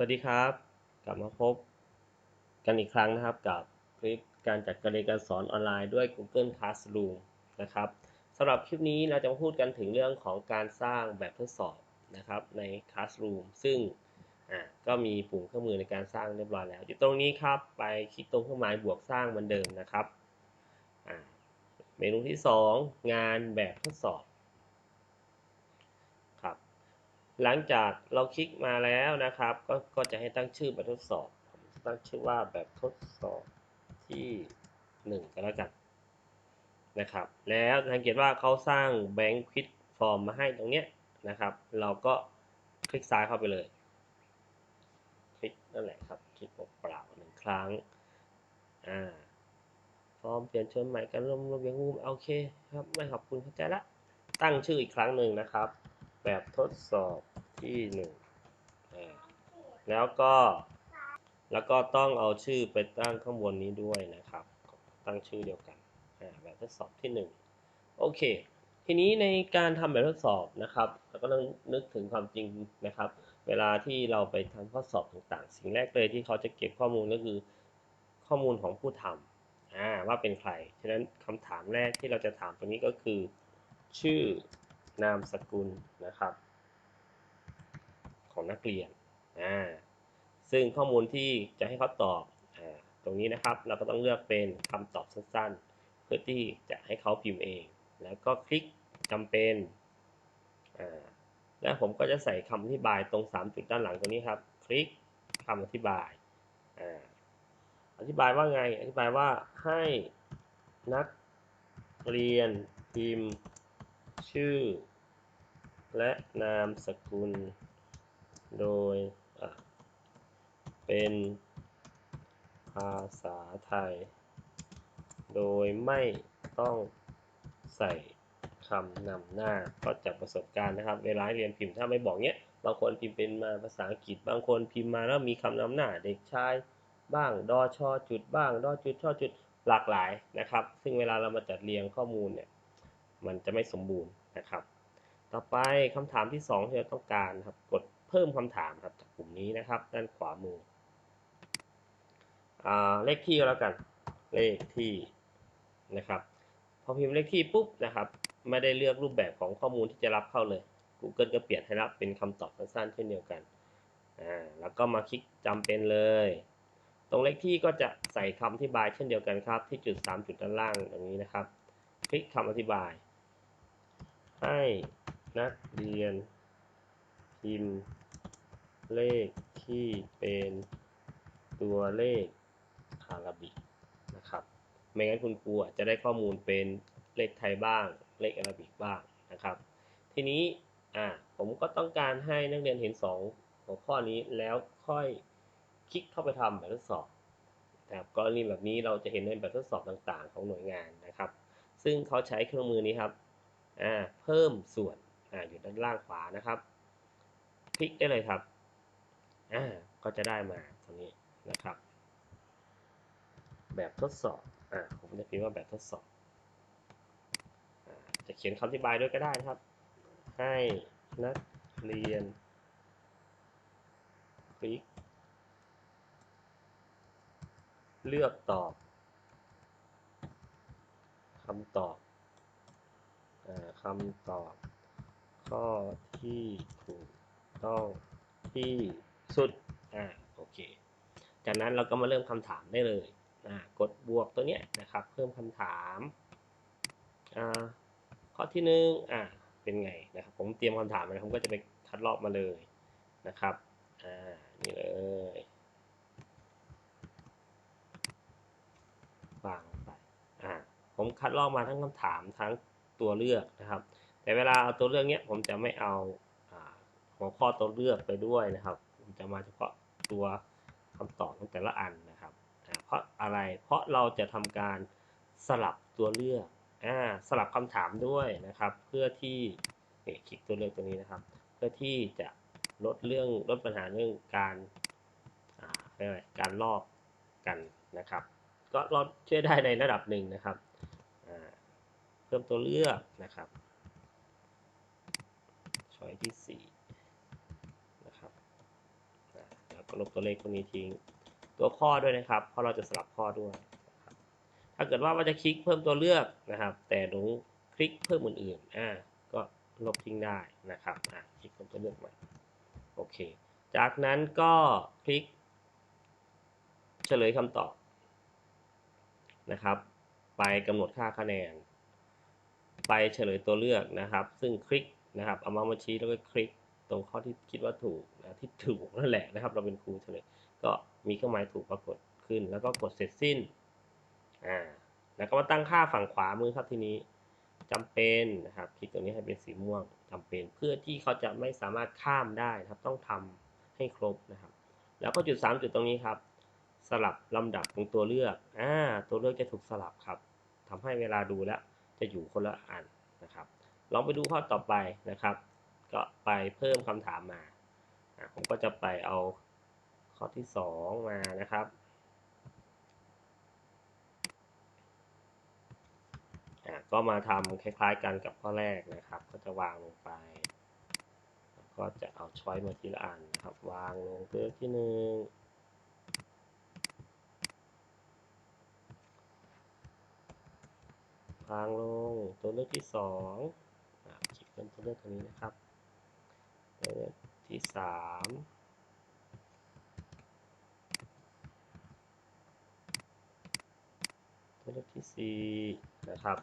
สวัสดีครับ กลับมาพบกันอีกครั้งนะครับกับคลิปการจัดการเรียนการสอนออนไลน์ด้วย Google Classroom นะครับสำหรับคลิปนี้เราจะพูดกันถึงเรื่องของการสร้างแบบทดสอบนะครับใน Classroom ซึ่งก็มีปุ่มเครื่องมือในการสร้างเรียบร้อยแล้ว อยู่ตรงนี้ครับไปคลิกตรงเครื่องหมายบวกสร้างเหมือนเดิมนะครับเมนูที่ 2 งานแบบทดสอบ หลังจากเราคลิกมาแล้วนะครับ ก็ก็จะให้ตั้งชื่อแบบทดสอบตั้งชื่อว่าแบบทดสอบที่ 1 ก็แล้วกันนะครับ แล้วสังเกตว่าเขาสร้างแบงค์ควิดฟอร์มมาให้ตรงเนี้ยนะครับ เราก็คลิกซ้ายเข้าไปเลย คลิกนั่นแหละครับ คลิกเปล่าหนึ่งครั้ง อ่า ฟอร์มเปลี่ยนชิญใหม่การรวมรวมยังงูโอเคครับ ไม่ขอบคุณเข้าใจละ ตั้งชื่ออีกครั้งหนึ่งนะครับ แบบทดสอบ ที่หนึ่งแล้วก็แล้วก็ต้องเอาชื่อไปตั้งข้างบนนี้ด้วยนะครับ ตั้งชื่อเดียวกันแบบทดสอบที่หนึ่งโอเค ทีนี้ในการทำแบบทดสอบนะครับเราก็ต้องนึกถึงความจริงนะครับ เวลาที่เราไปทำข้อสอบต่างๆ สิ่งแรกเลยที่เขาจะเก็บข้อมูลก็คือข้อมูลของผู้ทำว่าเป็นใคร ฉะนั้นคำถามแรกที่เราจะถามตรงนี้ก็คือ ชื่อนามสกุลนะครับ ของนักเรียนอ่าซึ่งข้อมูลที่จะให้เขาตอบอ่าตรงนี้นะครับ เราก็ต้องเลือกเป็นคำตอบสั้นๆ เพื่อที่จะให้เขาพิมพ์เอง แล้วก็คลิกจำเป็นอ่าและผมก็จะใส่คำอธิบายตรง 3 จุดด้านหลังตรงนี้ครับ คลิกคำอธิบายอ่าอธิบายว่าไง อธิบายว่าให้นักเรียนพิมพ์ชื่อ และนามสกุล โดยเป็นภาษาไทย โดยไม่ต้องใส่คำนำหน้าก็จากประสบการณ์นะครับ เวลาเรียนพิมพ์ถ้าไม่บอกเนี้ยบางคนพิมพ์เป็นมาภาษาอังกฤษ บางคนพิมพ์มาแล้วมีคำนำหน้าเด็กชายบ้างดอชอจุดบ้างดอจุดชอจุดหลากหลายนะครับ ซึ่งเวลาเรามาจัดเรียงข้อมูลเนี่ยมันจะไม่สมบูรณ์นะครับ ต่อไปคำถามที่2ที่เราต้องการครับกด เพิ่มคำถามครับจากกลุ่มนี้นะครับ ด้านขวามืออเลขที่แล้วกันเลขที่นะครับพอพิมพ์เลขที่ปุ๊บนะครับ ไม่ได้เลือกรูปแบบของข้อมูลที่จะรับเข้าเลย Google ก็เปลี่ยนให้รับเป็นคำตอบสั้นๆเช่นเดียวกันอ่าแล้วก็มาคลิกจำเป็นเลย ตรงเลขที่ก็จะใส่คำอธิบายเช่นเดียวกันครับ ที่จุด 3 จุดด้านล่างตรงนี้นะครับ คลิกคำอธิบาย ให้นักเรียนพิมพ์ เลขที่เป็นตัวเลขอาราบิกนะครับ ไม่งั้นคุณครูจะได้ข้อมูลเป็นเลขไทยบ้าง เลขอาราบิกบ้างนะครับ ทีนี้อ่าผมก็ต้องการให้นักเรียนเห็น2หัวข้อนี้แล้วค่อยคลิกเข้าไปทำแบบทดสอบนะครับกรณีแบบนี้เราจะเห็นในแบบทดสอบต่างๆ ของหน่วยงานนะครับ ซึ่งเขาใช้เครื่องมือนี้ครับอ่าเพิ่มส่วนอ่าอยู่ด้านล่างขวานะครับ คลิกได้เลยครับ อ่าก็จะได้มาตรงนี้นะครับ แบบทดสอบอ่าผมจะพิมพ์ว่าแบบทดสอบอจะเขียนคำอธิบายด้วยก็ได้นะครับ ให้นักเรียนคลิกเลือกตอบคำตอบอคำตอบ ข้อที่ถูกต้องที่ สุดอ่าโอเค จากนั้นเราก็มาเริ่มคำถามได้เลยอ่ากดบวกตัวเนี้ยนะครับ เพิ่มคำถามอ่าข้อที่หนึ่งอ่าเป็นไงนะครับ ผมเตรียมคำถามมาแล้วผมก็จะไปคัดลอกมาเลยนะครับอ่านี่เลยวางไปอ่าผมคัดลอกมาทั้งคำถามทั้งตัวเลือกนะครับ แต่เวลาเอาตัวเลือกเนี้ยผมจะไม่เอาหัวข้อตัวเลือกไปด้วยนะครับ จะมาเฉพาะตัวคำตอบของแต่ละอันนะครับ เพราะอะไรเพราะเราจะทำการสลับตัวเลือกอสลับคำถามด้วยนะครับ เพื่อที่คลิกตัวเลือกตัวนี้นะครับ เพื่อที่จะลดเรื่องลดปัญหาเรื่องการเรียกาการลอกกันนะครับ ก็ลดช่วยได้ในระดับหนึ่งนะครับเพิ่มตัวเลือกนะครับช้อยที่4 ลบตัวเลขตรงนี้ทิ้ง ตัวข้อด้วยนะครับ เพราะเราจะสลับข้อด้วย ถ้าเกิดว่าว่าจะคลิกเพิ่มตัวเลือกนะครับ แต่หนูคลิกเพิ่มอื่นๆอ่าก็ลบทิ้งได้นะครับอ่าคลิกเพิ่มตัวเลือกใหม่โอเค จากนั้นก็คลิก เฉลยคำตอบนะครับ ไปกำหนดค่าคะแนน ไปเฉลยตัวเลือกนะครับ ซึ่งคลิกนะครับเอามามาชี้แล้วก็คลิก ตรงข้อที่คิดว่าถูกนะที่ถูกนั่นแหละนะครับ เราเป็นครูเฉลยก็มีเครื่องหมายถูกปรากฏขึ้น แล้วก็กดเสร็จสิ้นอ่าแล้วก็มาตั้งค่าฝั่งขวามือครับทีนี้จำเป็นนะครับคลิกตรงนี้ให้เป็นสีม่วงจำเป็นเพื่อที่เขาจะไม่สามารถข้ามได้ครับต้องทำให้ครบนะครับ แล้วก็จุด 3 จุดตรงนี้ครับ สลับลำดับของตัวเลือกอ่าตัวเลือกจะถูกสลับครับทำให้เวลาดูแล้วจะอยู่คนละอันนะครับ ลองไปดูข้อต่อไปนะครับ ก็ไปเพิ่มคำถามมา ผมก็จะไปเอาข้อที่ 2 มานะครับก็มาทำคล้ายๆกันกับข้อแรกนะครับ ก็จะวางลงไป ก็จะเอาช้อยมาทีละอันนะครับ วางลงตัวเลือกที่หนึ่งวางลงตัวเลือกที่สองคลิกเป็นตัวเลือกตัวนี้นะครับ ตัวเลือกที่สามตัวเลือกที่สี่นะครับ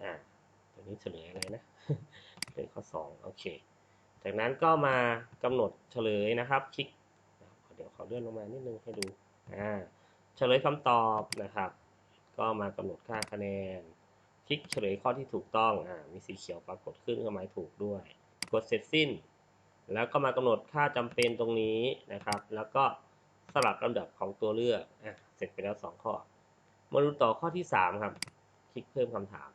อ่าตัวนี้เฉลยอะไรนะเป็นข้อสองโอเค จากนั้นก็มากำหนดเฉลยนะครับ คลิก เดี๋ยวขอเลื่อนลงมานิดนึงให้ดูอ่าเฉลยคำตอบนะครับ ก็มากำหนดค่าคะแนน คลิกเฉลยข้อที่ถูกต้องอ่ามีสีเขียวปรากฏขึ้นก็หมายถูกด้วย กดเสร็จสิ้น แล้วก็มากำหนดค่าจำเป็นตรงนี้นะครับ แล้วก็สลับลำดับของตัวเลือกอะเสร็จไปแล้ว 2 ข้อ มาดูต่อข้อที่ 3 ครับ คลิกเพิ่มคำถาม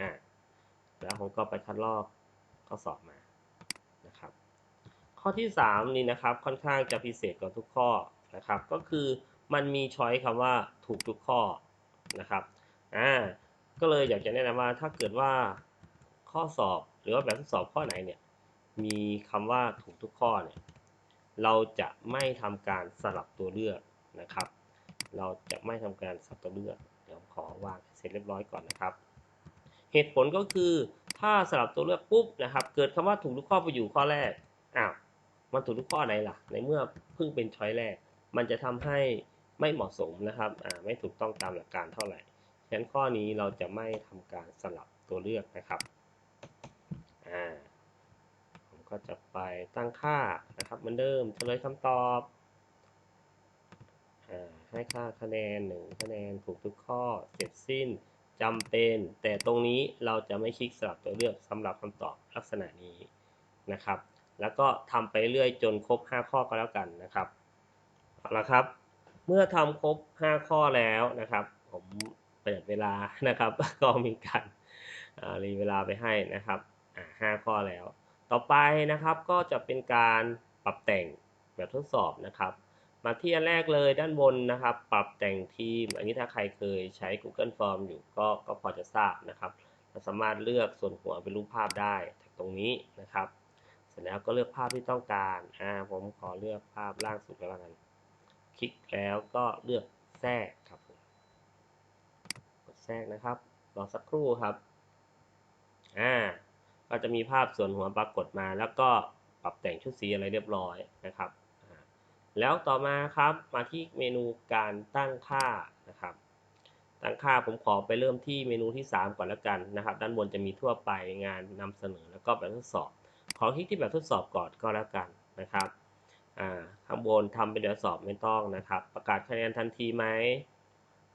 อ่าแล้วผมก็ไปคัดลอกข้อสอบมานะครับข้อที่ 3 นี่นะครับค่อนข้างจะพิเศษกว่าทุกข้อนะครับ ก็คือ มันมีช้อยคำว่าถูกทุกข้อนะครับอ่าก็เลยอยากจะแนะนำว่าถ้าเกิดว่าข้อสอบหรือว่าแบบทดสอบข้อไหนเนี่ยมีคำว่าถูกทุกข้อเนี่ยเราจะไม่ทำการสลับตัวเลือกนะครับ เราจะไม่ทำการสลับตัวเลือกเดี๋ยวขอวางเสร็จเรียบร้อยก่อนนะครับ เหตุผลก็คือถ้าสลับตัวเลือกปุ๊บนะครับ เกิดคำว่าถูกทุกข้อไปอยู่ข้อแรกอ้าวมันถูกทุกข้อไหนล่ะ ในเมื่อเพิ่งเป็นช้อยแรก มันจะทำให้ ไม่เหมาะสมนะครับไม่ถูกต้องตามหลักการเท่าไหร่ฉะนั้นข้อนี้เราจะไม่ทำการสลับตัวเลือกนะครับอ่าผมก็จะไปตั้งค่านะครับเหมือนเดิมเฉลยคำตอบอ่าให้ค่าคะแนนหนึ่งคะแนนถูกทุกข้อเสร็จสิ้นจำเป็น แต่ตรงนี้เราจะไม่คลิกสลับตัวเลือกสำหรับคำตอบลักษณะนี้นะครับ แล้วก็ทำไปเรื่อยจนครบ 5 ข้อก็แล้วกันนะครับเอาละครับ เมื่อทำครบ 5 ข้อแล้วนะครับ ผมเปิดเวลานะครับ ก็มีการรีเวลาไปให้นะครับห้าข้อแล้ว ต่อไปนะครับก็จะเป็นการปรับแต่งแบบทดสอบนะครับ มาที่อันแรกเลยด้านบนนะครับ ปรับแต่งทีม อันนี้ถ้าใครเคยใช้ Google Form อยู่ก็ก็พอจะทราบนะครับเราสามารถเลือกส่วนหัวเป็นรูปภาพได้จากตรงนี้นะครับ เสร็จแล้วก็เลือกภาพที่ต้องการอ่าผมขอเลือกภาพล่างสุดแล้วกัน คลิกแล้วก็เลือกแทรกครับผมกดแทรกนะครับรอสักครู่ครับอ่าก็จะมีภาพส่วนหัวปรากฏมาแล้วก็ปรับแต่งชุดสีอะไรเรียบร้อยนะครับ แล้วต่อมาครับมาที่เมนูการตั้งค่านะครับ ตั้งค่าผมขอไปเริ่มที่เมนูที่ 3 ก่อนแล้วกันนะครับ ด้านบนจะมีทั่วไปงานนำเสนอแล้วก็แบบทดสอบ ขอคลิกที่แบบทดสอบก่อนก็แล้วกันนะครับ อ่าข้างบนทำเป็นแบบทดสอบไม่ต้องนะครับ ประกาศคะแนนทันทีไหม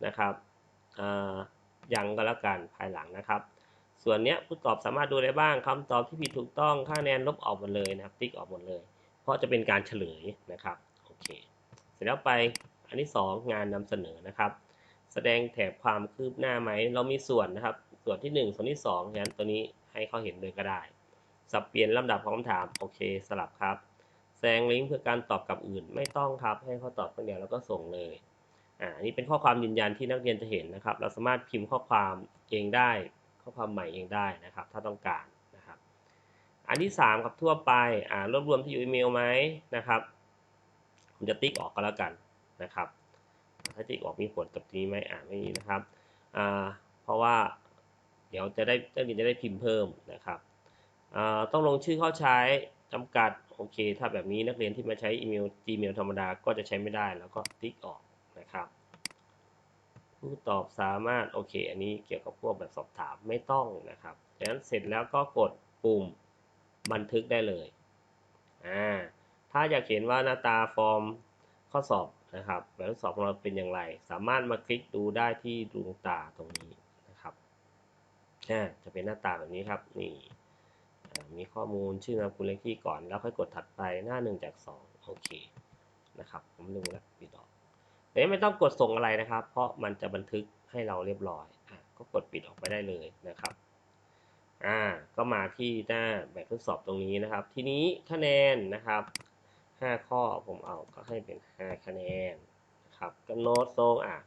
นะครับอ่ายังก็แล้วกันภายหลังนะครับ ส่วนเนี้ยผู้ตอบสามารถดูได้บ้างคำตอบที่ผิดถูกต้องค่าคะแนนลบออกหมดเลยนะครับ ติ๊กออกหมดเลย เพราะจะเป็นการเฉลยนะครับโอเคเสร็จแล้วไปอันที่ 2 งานนำเสนอนะครับ แสดงแถบความคืบหน้าไหมเรามีส่วนนะครับ ส่วนที่ 1 ส่วนที่2ฉะนั้นตัวนี้ให้เขาเห็นเลยก็ได้ สับเปลี่ยนลำดับของคำถามโอเคสลับครับ แสดงลิงก์เพื่อการตอบกลับอื่น ไม่ต้องครับให้เขาตอบคนเดียวแล้วก็ส่งเลยอ่านนี้เป็นข้อความยืนยันที่นักเรียนจะเห็นนะครับ เราสามารถพิมพ์ข้อความเองได้ ข้อความใหม่เองได้นะครับ ถ้าต้องการนะครับ อันที่สามครับทั่วไปอ่ารวบรวมที่อยู่อีเมลไหมนะครับผมจะติ๊กออกก็แล้วกันนะครับ ถ้าติ๊กออกมีผลกับนี้ไหมอ่าไม่มีนะครับอ่าเพราะว่าเดี๋ยวจะได้นักเรียนจะได้พิมพ์เพิ่มนะครับอ่าต้องลงชื่อเข้าใช้จำกัด โอเค ถ้าแบบนี้นักเรียนที่มาใช้อีเมล Gmail ธรรมดาก็จะใช้ไม่ได้แล้วก็ติ๊กออกนะครับ ผู้ตอบสามารถโอเค อันนี้เกี่ยวกับพวกแบบสอบถามไม่ต้องนะครับดังนั้นเสร็จแล้วก็กดปุ่มบันทึกได้เลยอ่าถ้าอยากเห็นว่าหน้าตาฟอร์มข้อสอบนะครับแบบทดสอบของเราเป็นอย่างไร สามารถมาคลิกดูได้ที่ดวงตาตรงนี้นะครับอ่าจะเป็นหน้าตาแบบนี้ครับนี่ มีข้อมูลชื่อนามสกุลเลขที่ก่อน แล้วค่อยกดถัดไปหน้าหนึ่งจากสองโอเคนะครับผมดูแล้วปิดออกแต่ไม่ต้องกดส่งอะไรนะครับ เพราะมันจะบันทึกให้เราเรียบร้อยอะก็กดปิดออกไปได้เลยนะครับอ่าก็มาที่หน้าแบบทดสอบตรงนี้นะครับ ทีนี้คะแนนนะครับ 5 ข้อผมเอาก็ให้เป็น 5 คะแนนนะครับกำหนดทรงอะ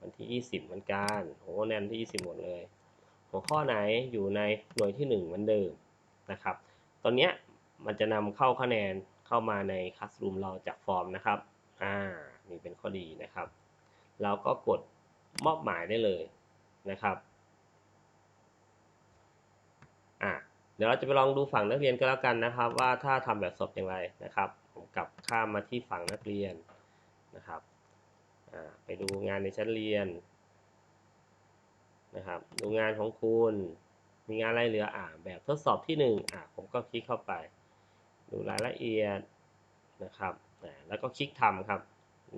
วันที่ 20เหมือนกันโหคะแนนที่ 20 หมดเลย หัวข้อไหนอยู่ในหน่วยที่ 1 เหมือนเดิม นะครับ ตอนนี้มันจะนำเข้าคะแนนเข้ามาในคัส o ูมเราจากฟอร์มนะครับ อ่า นี่เป็นข้อดีนะครับ เราก็กดมอบหมายได้เลยนะครับ อ่าเดี๋ยวเราจะไปลองดูฝั่งนักเรียนก็แล้วกันนะครับ ว่าถ้าทำแบบสอบอย่างไรนะครับ ผมกลับข้ามมาที่ฝั่งนักเรียนนะครับอ่าไปดูงานในชั้นเรียนนะครับ ดูงานของคุณ มีงานอะไรเหลืออ่าแบบทดสอบที่หนึ่งอ่าผมก็คลิกเข้าไป ดูรายละเอียดนะครับอ่าแล้วก็คลิกทำครับ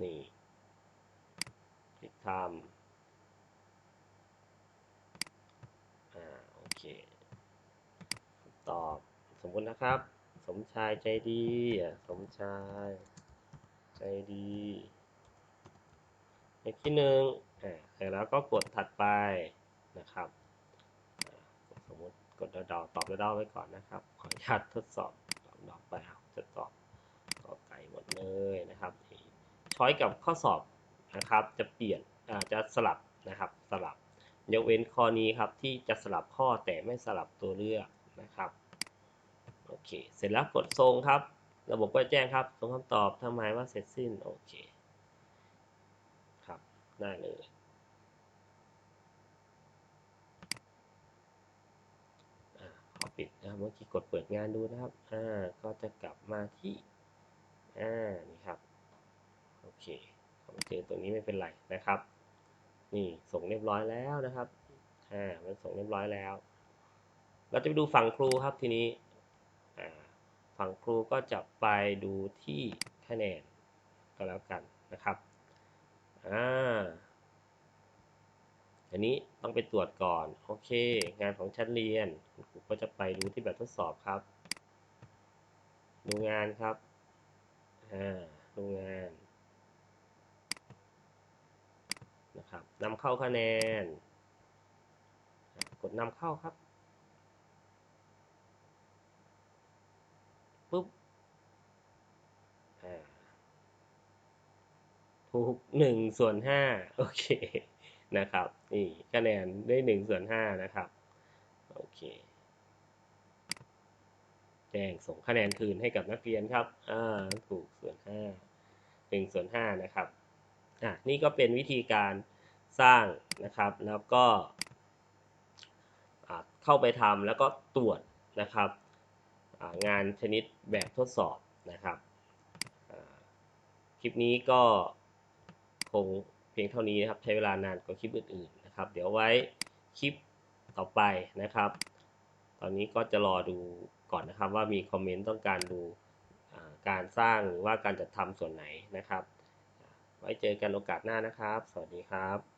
นี่ คลิกทำอ่าโอเคตอบสมมุตินะครับ สมชายใจดีอะสมชายใจดีเลขที่หนึ่งอ่าเสร็จแล้วก็กดถัดไปนะครับ สมมติกดดาวๆตอบดาวๆไว้ก่อนนะครับ ขออนุญาตทดสอบตอบดอไปจะตอบก็ไก่หมดเลยนะครับช้อยกับข้อสอบนะครับ จะเปลี่ยนอาจะสลับนะครับสลับยกเว้นข้อนี้ครับที่จะสลับข้อแต่ไม่สลับตัวเลือกนะครับโอเค เสร็จแล้วกดส่งครับ ระบบก็แจ้งครับส่งคำตอบทำไมว่าเสร็จสิ้นโอเคครับได้เลย อ่าขอ ปิดนะครับเมื่อกี้กดเปิดงานดูนะครับอ่าก็จะกลับมาที่อ่านี่ครับโอเคผมเจอตรงนี้ไม่เป็นไรนะครับ นี่ส่งเรียบร้อยแล้วนะครับอ่ามันส่งเรียบร้อยแล้ว เราจะไปดูฝั่งครูครับทีนี้อ่าฝั่งครูก็จะไปดูที่คะแนนก็แล้วกันนะครับอ่า อันนี้ต้องไปตรวจก่อน โอเค งานของชั้นเรียนครูก็จะไปดูที่แบบทดสอบครับ ดูงานครับอ่าดูงานนะครับนำเข้าคะแนน กดนำเข้าครับปุ๊บถูกหนึ่งส่วนห้าโอเค นะครับนี่คะแนนได้หนึ่งส่วนห้านะครับโอเคแจ้งส่งคะแนนคืนให้กับนักเรียนครับอ่าถูกส่วนห้าหนึ่งส่วนห้านะครับอะนี่ก็เป็นวิธีการสร้างนะครับ แล้วก็เข้าไปทำแล้วก็ตรวจนะครับงานชนิดแบบทดสอบนะครับคลิปนี้ก็คง เพียงเท่านี้นะครับ ใช้เวลานานกว่าคลิปอื่นๆนะครับ เดี๋ยวไว้คลิปต่อไปนะครับ ตอนนี้ก็จะรอดูก่อนนะครับว่ามีคอมเมนต์ต้องการดูการสร้างหรือว่าการจัดทำส่วนไหนนะครับ ไว้เจอกันโอกาสหน้านะครับ สวัสดีครับ